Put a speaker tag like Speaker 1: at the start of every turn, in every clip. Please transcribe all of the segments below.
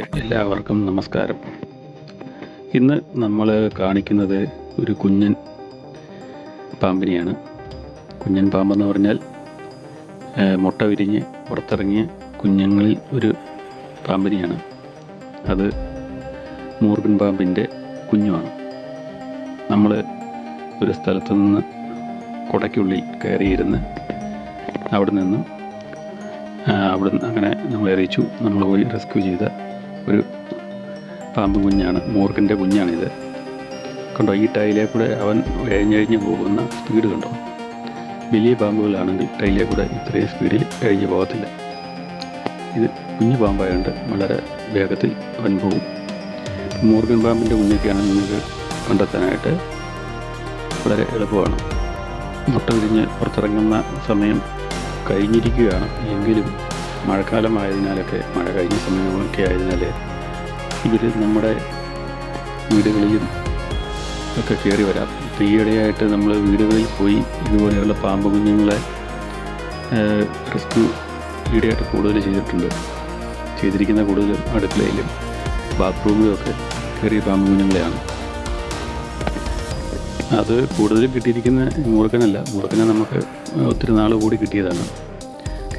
Speaker 1: എല്ലാവർക്കും നമസ്കാരം. ഇന്ന് നമ്മൾ കാണിക്കുന്നത് ഒരു കുഞ്ഞൻ പാമ്പിനെയാണ്. കുഞ്ഞൻ പാമ്പെന്ന് പറഞ്ഞാൽ മുട്ട വിരിഞ്ഞ് പുറത്തിറങ്ങിയ കുഞ്ഞുങ്ങളിൽ ഒരു പാമ്പിനെയാണ്. അത് മൂർഖൻ പാമ്പിന്റെ കുഞ്ഞുമാണ്. നമ്മൾ ഒരു സ്ഥലത്ത് നിന്ന് കുടയ്ക്കുള്ളിൽ കയറിയിരുന്ന് അവിടെ നിന്നും അവിടുന്ന് അങ്ങനെ നമ്മളെ അറിയിച്ചു. നമ്മൾ പോയി റെസ്ക്യൂ ചെയ്ത ഒരു പാമ്പ് കുഞ്ഞാണ് മൂർഖന്റെ കുഞ്ഞാണിത് കണ്ടോ ഈ ടൈലേ കൂടെ അവൻ എഴഞ്ഞഴിഞ്ഞ് പോകുന്ന സ്പീഡ് കണ്ടോ? വലിയ പാമ്പുകളാണെങ്കിൽ ടൈലേ കൂടെ ഇത്രയും സ്പീഡിൽ എഴിഞ്ഞ് പോകത്തില്ല. ഇത് കുഞ്ഞു പാമ്പായതുകൊണ്ട് വളരെ വേഗത്തിൽ അവൻ പോകും. മൂർഖൻ പാമ്പിന്റെ കുഞ്ഞൊക്കെയാണ് നിങ്ങൾക്ക് കണ്ടെത്താനായിട്ട് വളരെ എളുപ്പമാണ്. മുട്ട വിരിഞ്ഞ് പുറത്തിറങ്ങുന്ന സമയം കഴിഞ്ഞിരിക്കുകയാണ് എങ്കിലും മഴക്കാലമായതിനാലൊക്കെ മഴ കഴിഞ്ഞ സമയമൊക്കെ ആയതിനാൽ ഇവർ നമ്മുടെ വീടുകളിലും ഒക്കെ കയറി വരാം. ഈയിടെയായിട്ട് നമ്മൾ വീടുകളിൽ പോയി ഇതുപോലെയുള്ള പാമ്പ് കുഞ്ഞുങ്ങളെ റെസ്ക്യൂ ഈയിടെയായിട്ട് കൂടുതൽ ചെയ്തിട്ടുണ്ട്. ചെയ്തിരിക്കുന്ന കൂടുതൽ അടുക്കളയിലും ബാത്റൂമിലും ഒക്കെ കയറിയ പാമ്പ് കുഞ്ഞുങ്ങളെയാണ്. അത് കൂടുതലും കിട്ടിയിരിക്കുന്ന മുറുക്കനല്ല മുറുക്കനെ നമുക്ക് ഒത്തിരി നാൾ കൂടി കിട്ടിയതാണ്.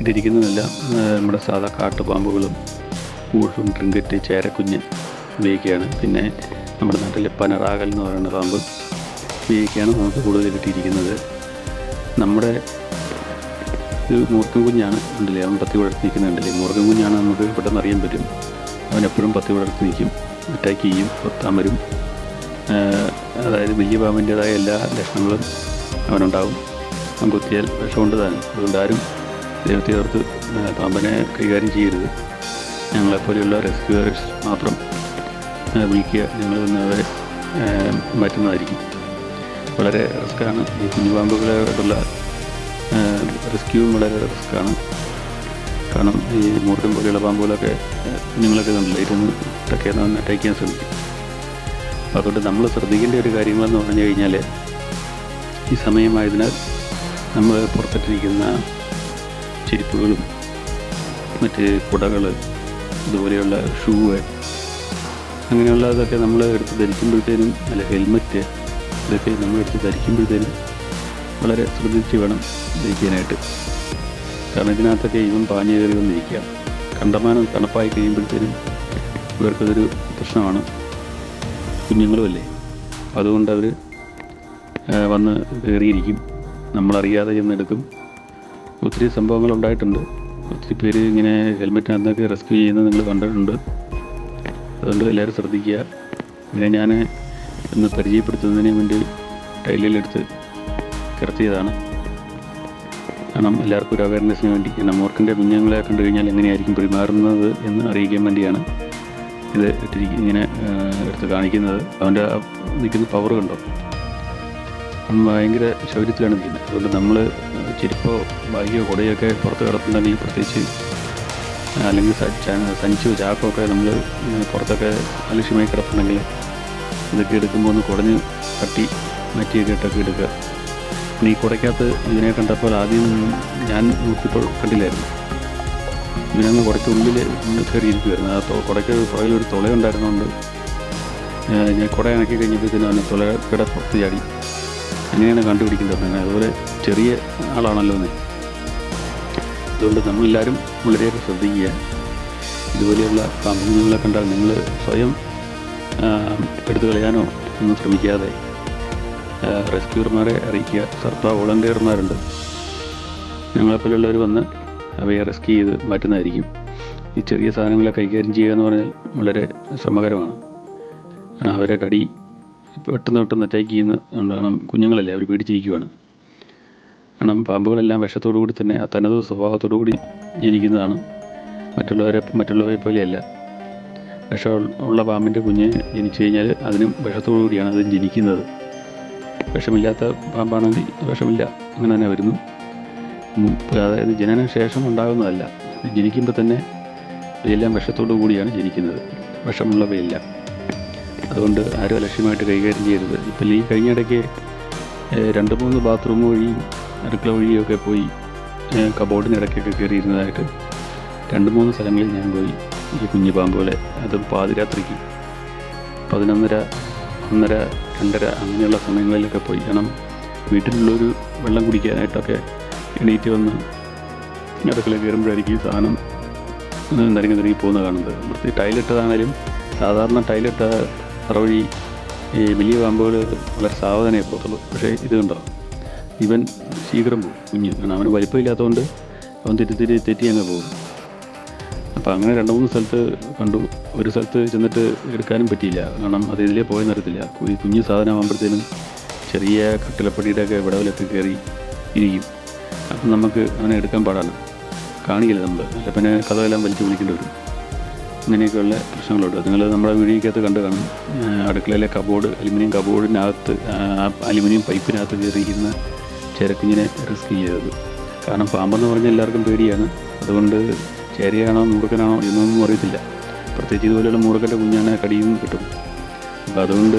Speaker 1: കിട്ടിയിരിക്കുന്നതെല്ലാം നമ്മുടെ സാധാ കാട്ടുപാമ്പുകളും കൂഴും ട്രിങ്കറ്റ് ചേരക്കുഞ്ഞ് ഇവയൊക്കെയാണ് പിന്നെ നമ്മുടെ നാട്ടിലെ പനറാകൽ എന്ന് പറയുന്ന പാമ്പ് ഇവയൊക്കെയാണ് നമുക്ക് കൂടുതൽ കിട്ടിയിരിക്കുന്നത് നമ്മുടെ ഒരു മൂർഖൻ കുഞ്ഞാണ് ഉണ്ടല്ലേ അവൻ പത്തി വളർത്തി നിൽക്കുന്നുണ്ടല്ലേ? മൂർഖൻ കുഞ്ഞാണ് നമുക്ക് പെട്ടെന്ന് അറിയാൻ പറ്റും. അവൻ എപ്പോഴും പത്തി വളർത്തി നിൽക്കും അറ്റാക്ക് ചെയ്യും അമരും അതായത് വലിയ പാമ്പിന്റെതായ എല്ലാ ലക്ഷണങ്ങളും അവനുണ്ടാവും. അവൻ കുത്തിയാൽ വിഷമുണ്ട് താനും അതുകൊണ്ട് ആരും ആഹ് പാമ്പിനെ കൈകാര്യം ചെയ്യരുത്. ഞങ്ങളെപ്പോലെയുള്ള റെസ്ക്യൂവേഴ്സ് മാത്രം വിളിക്കുക. ഞങ്ങൾ വന്ന് അവരെ മാറ്റുന്നതായിരിക്കും. വളരെ റിസ്ക്കാണ്. ഈ കുഞ്ഞുപാമ്പുകളോടുള്ള റെസ്ക്യൂവും വളരെ റിസ്ക്കാണ്. കാരണം ഈ മൂർഖം പോലെയുള്ള പാമ്പുകളൊക്കെ കുഞ്ഞുങ്ങളൊക്കെ കണ്ടില്ല? ഇരുന്ന് വന്ന് അറ്റാക്ക് ചെയ്യാൻ ശ്രമിക്കും. അതുകൊണ്ട് നമ്മൾ ശ്രദ്ധിക്കേണ്ട ഒരു കാര്യങ്ങളെന്ന് പറഞ്ഞു കഴിഞ്ഞാൽ ഈ സമയമായതിനാൽ നമ്മൾ പുറത്തിട്ടിരിക്കുന്ന ചെരുപ്പുകളും മറ്റ് കുടകൾ ഇതുപോലെയുള്ള ഷൂവ് അങ്ങനെയുള്ളതൊക്കെ നമ്മൾ എടുത്ത് ധരിക്കുമ്പോഴത്തേനും അല്ല ഹെൽമറ്റ് ഇതൊക്കെ നമ്മൾ എടുത്ത് ധരിക്കുമ്പോഴത്തേനും വളരെ ശ്രദ്ധിച്ച് വേണം ധരിക്കാനായിട്ട്. കാരണം ഇതിനകത്തൊക്കെ ഇവൻ പാഞ്ഞു കയറി വന്നിരിക്കുക കണ്ടമാനം തണുപ്പായി കഴിയുമ്പോഴത്തേനും ഇവർക്കതൊരു പ്രശ്നമാണ്. കുഞ്ഞുങ്ങളുമല്ലേ? അതുകൊണ്ട് അവർ വന്ന് കയറിയിരിക്കും. നമ്മളറിയാതെ ചെന്നെടുക്കും. ഒത്തിരി സംഭവങ്ങൾ ഉണ്ടായിട്ടുണ്ട്. ഒത്തിരി പേര് ഇങ്ങനെ ഹെൽമെറ്റിനകത്തൊക്കെ റെസ്ക്യൂ ചെയ്യുന്നത് നിങ്ങൾ കണ്ടിട്ടുണ്ട്. അതുകൊണ്ട് എല്ലാവരും ശ്രദ്ധിക്കുക. പിന്നെ ഞാൻ ഒന്ന് പരിചയപ്പെടുത്തുന്നതിന് വേണ്ടി ടൈലിലെടുത്ത് കിടത്തിയതാണ്. കാരണം എല്ലാവർക്കും ഒരു അവയർനെസ്സിന് വേണ്ടി. നമ്മോർക്കിന്റെ മോർക്കിന്റെ കുഞ്ഞുങ്ങളെ കണ്ടു കഴിഞ്ഞാൽ എങ്ങനെയായിരിക്കും പെരുമാറുന്നത് എന്ന് അറിയിക്കാൻ വേണ്ടിയാണ് ഇത് ഇങ്ങനെ എടുത്ത് കാണിക്കുന്നത്. അവന്റെ നിൽക്കുന്ന പവർ കണ്ടോ? ഭയങ്കര ശൗര്യത്തിലാണ് നിൽക്കുന്നത് അതുകൊണ്ട് നമ്മൾ ചെരുപ്പോ ബാഗിയോ കുടയൊക്കെ പുറത്ത് കിടത്തുന്നുണ്ടെങ്കിൽ പ്രത്യേകിച്ച് അല്ലെങ്കിൽ സഞ്ചോ ചാക്കോ ഒക്കെ നമ്മൾ പുറത്തൊക്കെ അലക്ഷ്യമായി കിടപ്പുണ്ടെങ്കിൽ ഇതൊക്കെ എടുക്കുമ്പോൾ ഒന്ന് കുടഞ്ഞ് കട്ടി മാറ്റിയൊക്കെ ഇട്ടൊക്കെ എടുക്കുക. പിന്നെ ഈ കുടയ്ക്കകത്ത് ഇതിനെ കണ്ടപ്പോൾ ആദ്യം ഞാൻ നോക്കിയപ്പോൾ കണ്ടില്ലായിരുന്നു. ഇതിനങ്ങ് കുറച്ച് ഉള്ളിൽ കയറിയിരിക്കുമായിരുന്നു ആ കുടയ്ക്ക് പുറകിൽ ഒരു തുളയുണ്ടായിരുന്നുകൊണ്ട് ഞാൻ കുട ഇണക്കി കഴിഞ്ഞപ്പോഴത്തേനും അവന് തുളയുടെ പുറത്ത് ചാടി അങ്ങനെയാണ് കണ്ടുപിടിക്കേണ്ടത് അതുപോലെ ചെറിയ ആളാണല്ലോ എന്ന് അതുകൊണ്ട് നമ്മളെല്ലാവരും വളരെയേറെ ശ്രദ്ധിക്കുക. ഇതുപോലെയുള്ള സാമൂഹ്യങ്ങളെ കണ്ടാൽ നിങ്ങൾ സ്വയം എടുത്തു കളയാനോ ഒന്നും ശ്രമിക്കാതെ റെസ്ക്യൂർമാരെ അറിയിക്കുക. സർക്കാർ വോളണ്ടിയർമാരുണ്ട്. ഞങ്ങളെപ്പോലുള്ളവർ വന്ന് അവയെ റെസ്ക്യൂ ചെയ്ത് മാറ്റുന്നതായിരിക്കും. ഈ ചെറിയ സാധനങ്ങളെ കൈകാര്യം ചെയ്യുക എന്ന് പറഞ്ഞാൽ വളരെ ശ്രമകരമാണ്. അവരെ കടി പെട്ടെന്ന് പെട്ടെന്ന് അറ്റാക്ക് ചെയ്യുന്ന കാരണം കുഞ്ഞുങ്ങളല്ലേ അവർ പേടിച്ചിരിക്കുവാണ്. കാരണം പാമ്പുകളെല്ലാം വിഷത്തോടു കൂടി തന്നെ തനത് സ്വഭാവത്തോടു കൂടി ജനിക്കുന്നതാണ് മറ്റുള്ളവരെ മറ്റുള്ളവരെ പോലെയല്ല. വിഷം ഉള്ള പാമ്പിന്റെ കുഞ്ഞ് ജനിച്ചു കഴിഞ്ഞാൽ അതിനും വിഷത്തോടു കൂടിയാണ് അത് ജനിക്കുന്നത്. വിഷമില്ലാത്ത പാമ്പാണെങ്കിൽ വിഷമില്ല. അങ്ങനെ തന്നെ വരുന്നു. അതായത് ജനന ശേഷം ഉണ്ടാകുന്നതല്ല. ജനിക്കുമ്പോൾ തന്നെ ഇവയെല്ലാം വിഷത്തോടു കൂടിയാണ് ജനിക്കുന്നത്. വിഷമുള്ളവയില്ല. അതുകൊണ്ട് ആരും അലക്ഷ്യമായിട്ട് കൈകാര്യം ചെയ്യരുത് ഇപ്പം ഈ കഴിഞ്ഞിടയ്ക്ക് രണ്ട് മൂന്ന് ബാത്റൂം വഴിയും അടുക്കള വഴിയൊക്കെ പോയി കബോർഡിനിടയ്ക്കൊക്കെ കയറിയിരുന്നതായിട്ട് രണ്ട് മൂന്ന് സ്ഥലങ്ങളിൽ ഞാൻ പോയി. ഈ കുഞ്ഞു പാമ്പുകളെ അതും പാതിരാത്രിക്ക് പതിനൊന്നര ഒന്നര രണ്ടര അങ്ങനെയുള്ള സമയങ്ങളിലൊക്കെ പോയി. കാരണം വീട്ടിലുള്ളൊരു വെള്ളം കുടിക്കാനായിട്ടൊക്കെ എണീറ്റ് വന്ന് അടുക്കള കയറുമ്പോഴായിരിക്കും ഈ സാധനം നിരങ്ങി നിരങ്ങി പോകുന്നത് കാണുന്നത്. ടൈലിട്ടതാണേലും സാധാരണ ടൈലിട്ട വഴി ഈ വലിയ പാമ്പുകൾ വളരെ സാവധാനമായി പോകത്തുള്ളൂ പക്ഷേ ഇത് കണ്ടോ? ഇവൻ ശീഘ്രം പോകും കുഞ്ഞ്. കാരണം അവന് വലിപ്പമില്ലാത്തതുകൊണ്ട് അവൻ തെറ്റി തെറ്റി തെറ്റി അങ്ങ് പോകും. അപ്പോൾ അങ്ങനെ രണ്ട് മൂന്ന് സ്ഥലത്ത് കണ്ടു. ഒരു സ്ഥലത്ത് ചെന്നിട്ട് എടുക്കാനും പറ്റിയില്ല. കാരണം അത് ഇതിലേ പോയെന്നറിയത്തില്ല ഈ കുഞ്ഞ് സാധനമാകുമ്പോഴത്തേനും ചെറിയ കട്ടിലപ്പടിയുടെയൊക്കെ വിടവിലൊക്കെ കയറി ഇരിക്കും. അപ്പം നമുക്ക് അവനെ എടുക്കാൻ പാടാണ്. കാണിക്കില്ല നമ്മൾ അല്ല പിന്നെ കഥകളെല്ലാം വലിച്ചു വിളിക്കേണ്ടി വരും. ഇങ്ങനെയൊക്കെയുള്ള പ്രശ്നങ്ങളുണ്ട്. നിങ്ങൾ നമ്മുടെ വീടിനകത്ത് കണ്ട് കാണും. അടുക്കളയിലെ കബോർഡ് അലുമിനിയം കബോർഡിനകത്ത് അലുമിനിയം പൈപ്പിനകത്ത് കയറിയിരുന്ന ചേരക്കുഞ്ഞിനെ റിസ്ക് ചെയ്തത് കാരണം പാമ്പെന്ന് പറഞ്ഞാൽ എല്ലാവർക്കും പേടിയാണ്. അതുകൊണ്ട് ചേരയാണോ മൂർഖനാണോ എന്നൊന്നും അറിയത്തില്ല. പ്രത്യേകിച്ച് ഇതുപോലെയുള്ള മൂർഖന്റെ കുഞ്ഞാണ് കടിയും കിട്ടും. അപ്പോൾ അതുകൊണ്ട്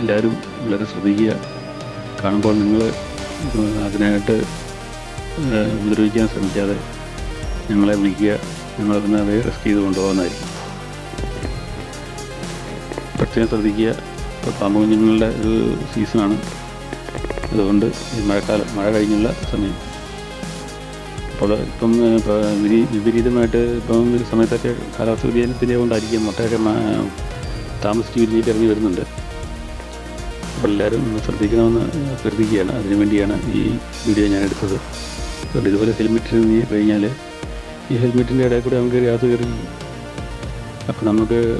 Speaker 1: എല്ലാവരും വളരെ ശ്രദ്ധിക്കുക. കാണുമ്പോൾ നിങ്ങൾ അതിനായിട്ട് ഉപദ്രവിക്കാൻ ശ്രമിക്കാതെ ഞങ്ങളെ വിളിക്കുക. ഞങ്ങൾ അതിനെ അവയെ റിസ്ക് ചെയ്ത് കൊണ്ടുപോകുന്നതായിരിക്കും പ്രത്യേകം ശ്രദ്ധിക്കുക. ഇപ്പോൾ പാമ്പ് കുഞ്ഞുങ്ങളുടെ ഒരു സീസണാണ് അതുകൊണ്ട് ഈ മഴക്കാലം മഴ കഴിഞ്ഞുള്ള സമയം. അപ്പോൾ ഇപ്പം വിപരീതമായിട്ട് ഇപ്പം ഒരു സമയത്തൊക്കെ കാലാവസ്ഥ വ്യതിയാനത്തിന്റെ കൊണ്ടായിരിക്കും മുട്ടയൊക്കെ താമസിച്ച് വിരിഞ്ഞിട്ട് ഇറങ്ങി വരുന്നുണ്ട്. അപ്പോൾ എല്ലാവരും ശ്രദ്ധിക്കണമെന്ന് അഭ്യർത്ഥിക്കുകയാണ്. അതിനു വേണ്ടിയാണ് ഈ വീഡിയോ ഞാൻ എടുത്തത്. അതുകൊണ്ട് ഇതുപോലെ ഹെൽമെറ്റ് കഴിഞ്ഞാൽ ഈ ഹെൽമെറ്റിന്റെ ഇടയിൽ കൂടെ നമുക്ക് യാത്ര കയറി അപ്പം നമുക്ക്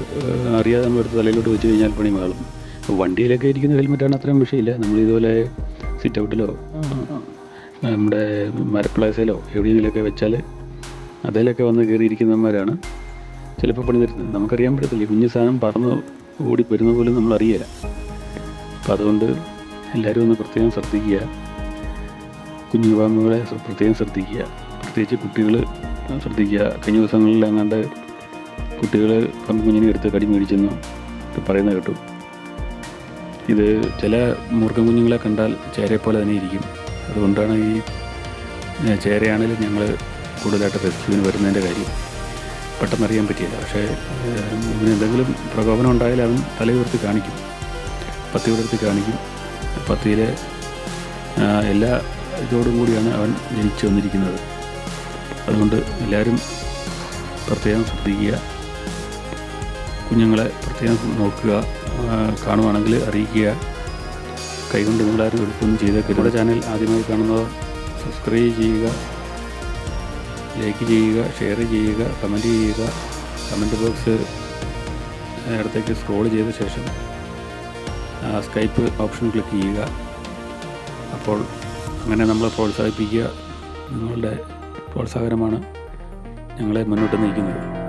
Speaker 1: അറിയാതെ നമ്മൾ എടുത്ത് തലയിലോട്ട് വെച്ച് കഴിഞ്ഞാൽ പണി അപ്പോൾ വണ്ടിയിലൊക്കെ ഇരിക്കുന്ന ഹെൽമെറ്റാണ് അത്രയും വിഷയമില്ല. നമ്മൾ ഇതുപോലെ സിറ്റ് ഔട്ടിലോ നമ്മുടെ മരപ്ലാസയിലോ എവിടെയെങ്കിലുമൊക്കെ വെച്ചാൽ അതിലൊക്കെ വന്ന് കയറിയിരിക്കുന്നവന്മാരാണ്. ചിലപ്പോൾ പണി തരുന്നത് നമുക്കറിയാൻ പറ്റത്തില്ല. കുഞ്ഞു സാധനം പറന്ന് ഓടി വരുന്ന പോലും നമ്മൾ അറിയില്ല. അപ്പം അതുകൊണ്ട് എല്ലാവരും ഒന്ന് പ്രത്യേകം ശ്രദ്ധിക്കുക. കുഞ്ഞു ശ്ര- പ്രത്യേകം ശ്രദ്ധിക്കുക. പ്രത്യേകിച്ച് കുട്ടികൾ ശ്രദ്ധിക്കുക. കഴിഞ്ഞ ദിവസങ്ങളിൽ എങ്ങാണ്ട് കുട്ടികൾ പാമ്പ് കുഞ്ഞിനെ എടുത്ത് കടി മേടിച്ചെന്ന്. പറയുന്നത് കേട്ടു. ഇത് ചില മൂർഖം കുഞ്ഞുങ്ങളെ കണ്ടാൽ ചേരയെ പോലെ തന്നെ ഇരിക്കും. അതുകൊണ്ടാണ് ഈ ചേരയാണെങ്കിലും ഞങ്ങൾ കൂടുതലായിട്ട് റെസ്ക്യൂവിന് വരുന്നതിന്റെ കാര്യം പെട്ടെന്ന് അറിയാൻ പറ്റിയില്ല. പക്ഷേ ഇതിന് എന്തെങ്കിലും പ്രകോപനം ഉണ്ടായാൽ അവൻ തലയുയർത്തി കാണിക്കും. പത്തി ഉയർത്തി കാണിക്കും. പത്തിയിലെ എല്ലാ ഇതോടും കൂടിയാണ് അവൻ ജനിച്ചു വന്നിരിക്കുന്നത്. അതുകൊണ്ട് എല്ലാവരും പ്രത്യേകം ശ്രദ്ധിക്കുക. കുഞ്ഞുങ്ങളെ പ്രത്യേകം നോക്കുക കാണുവാണെങ്കിൽ അറിയിക്കുക. കൈകൊണ്ട് നിങ്ങളാരും എടുക്കുകയും ചെയ്തേക്കരുത് നമ്മുടെ ചാനൽ ആദ്യമായി കാണുന്നവർ സബ്സ്ക്രൈബ് ചെയ്യുക ലൈക്ക് ചെയ്യുക ഷെയർ ചെയ്യുക കമന്റ് ചെയ്യുക. കമന്റ് ബോക്സ് അടുത്തേക്ക് സ്ക്രോൾ ചെയ്ത ശേഷം സ്കൈപ്പ് ഓപ്ഷൻ ക്ലിക്ക് ചെയ്യുക. അപ്പോൾ അങ്ങനെ നമ്മളെ പ്രോത്സാഹിപ്പിക്കുക. നിങ്ങളുടെ പ്രോത്സാഹനമാണ് ഞങ്ങളെ മുന്നോട്ട് നയിക്കുന്നത്.